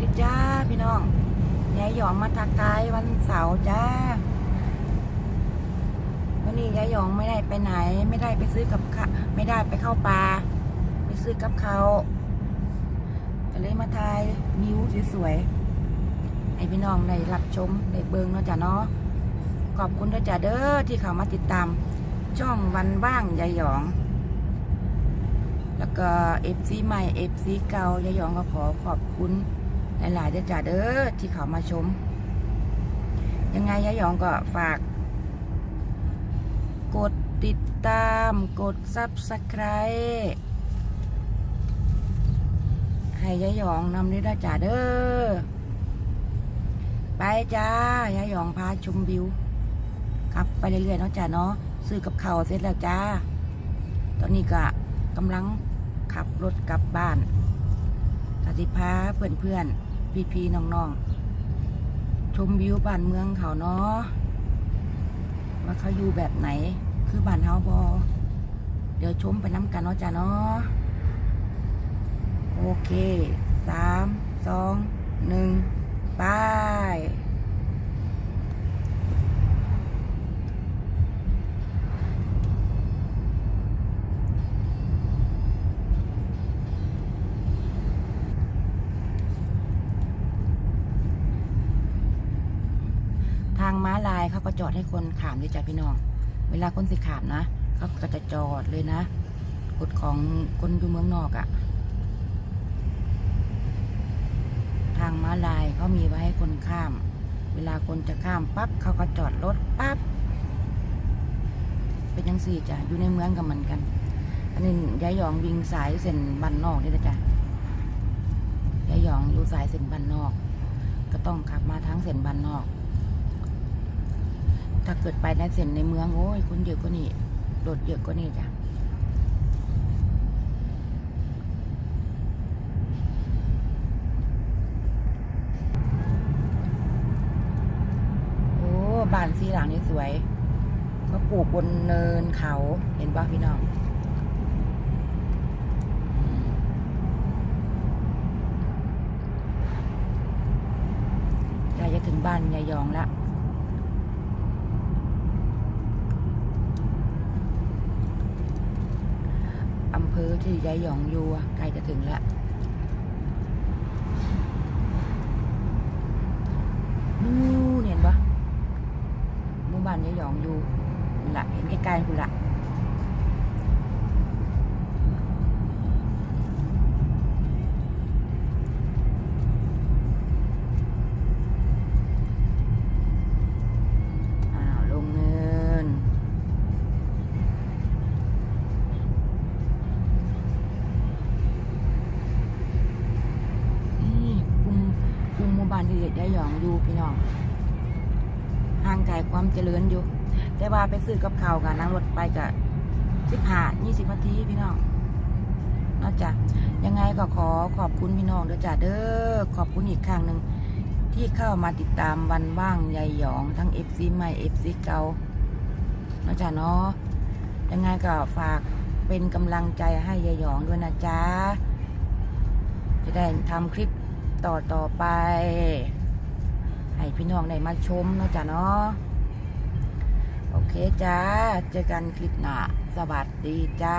ดีจ้าพี่น้องยายหยองมาทักทายวันเสาร์จ้า วันนี้ยายหยองไม่ได้ไปไหน ไม่ได้ไปซื้อกับข้าไม่ได้ไปเข้าป่าไปซื้อกับเขาก็เลยมาทายวิวสวยๆให้พี่น้องได้รับชมได้เบิงเนาะจ้ะเนาะขอบคุณด้วยจ้ะเด้อที่เขามาติดตาม ช่องวันว่างยายหยองแล้วก็เอฟซีใหม่เอฟซีเก่ายายหยองก็ขอขอบคุณ หลายๆเด้อจ้าเด้อที่เขามาชม ยังไงยายหยองก็ฝาก กดติดตามกดซับสไคร b e ให้ยายหยองนำด้วยจ้าเด้อ ไปจ้ายายหยองพาชมวิวขับไปเรื่อยๆเนาะจ้าเนาะซื้อกับเขาเสร็จแล้วจ้า ตอนนี้ก็กำลังขับรถกลับบ้านสติพาเพื่อนเพื่อนพี่ พี่ๆน้องๆ ชมวิวบ้านเมืองเขาเนาะว่าเขาอยู่แบบไหน คือบ้านเฮาบอเดี๋ยวชมไปน้ำกันเนาะจ้าเนาะโอเคสามสองหนึ่งไปางม้าลายเขาก็จอดให้คนขามด้วยจ้ะพี่น้อง เวลาคนสิขามนะเขาก็จะจอดเลยนะกฎของคนอยู่เมืองนอกอะ่ะ ทางม้าลายเขามีไว้ให้คนข้าม เวลาคนจะข้ามปั๊บเขาก็จอดรถปั๊บเป็นยังสี่จ้ะอยู่ในเมืองกับมือนกัน อันนี้ยายหยองวิ่งสายเส้นบันนอกนี่นะจ้ะยายหยองอยู่สายเส้นบันนอก ก็ต้องขับมาทางเส้นบันนอก ถ้าเกิดไปในเส้นในเมืองโอ้ยคนเยอะกว่านี่รถเยอะกว่านี่จ้ะโอ้บ้านสีหลังนี่สวยเขาปลูกบนเนินเขาเห็นป่ะพี่น้องใกล้จะถึงบ้านยายยองแล้ว อำเภอ ที่ยายหยองอยู่ใกล้จะถึงแล้วนู่นเห็นปะหมู่บ้านยายหยองอยู่ละเห็นใกล้ๆคุณละ มู่บ้านที่ยายหยองอยู่พี่น้องห่างไกลความเจริญอยู่ แต่ว่าไปซื้อกับเขากันนั่งรถไปกับสิบห้ายี่สิบนาทีพี่น้องนอกจากยังไงก็ขอขอบคุณพี่น้องเด้อจ้าเด้อขอบคุณอีกครั้งหนึ่งที่เข้ามาติดตามวันว่างยายหยองทั้งเอฟซีใหม่เอฟซีเก่านอกจากเนาะยังไงก็ฝากเป็นกำลังใจให้ยายหยองด้วยนะจ๊ะจะได้ทำคลิป ต่อต่อไป ให้พี่น้องได้มาชมเนาะจ้ะเนาะโอเคจ้า เจอกันคลิปหน้า สวัสดีจ้า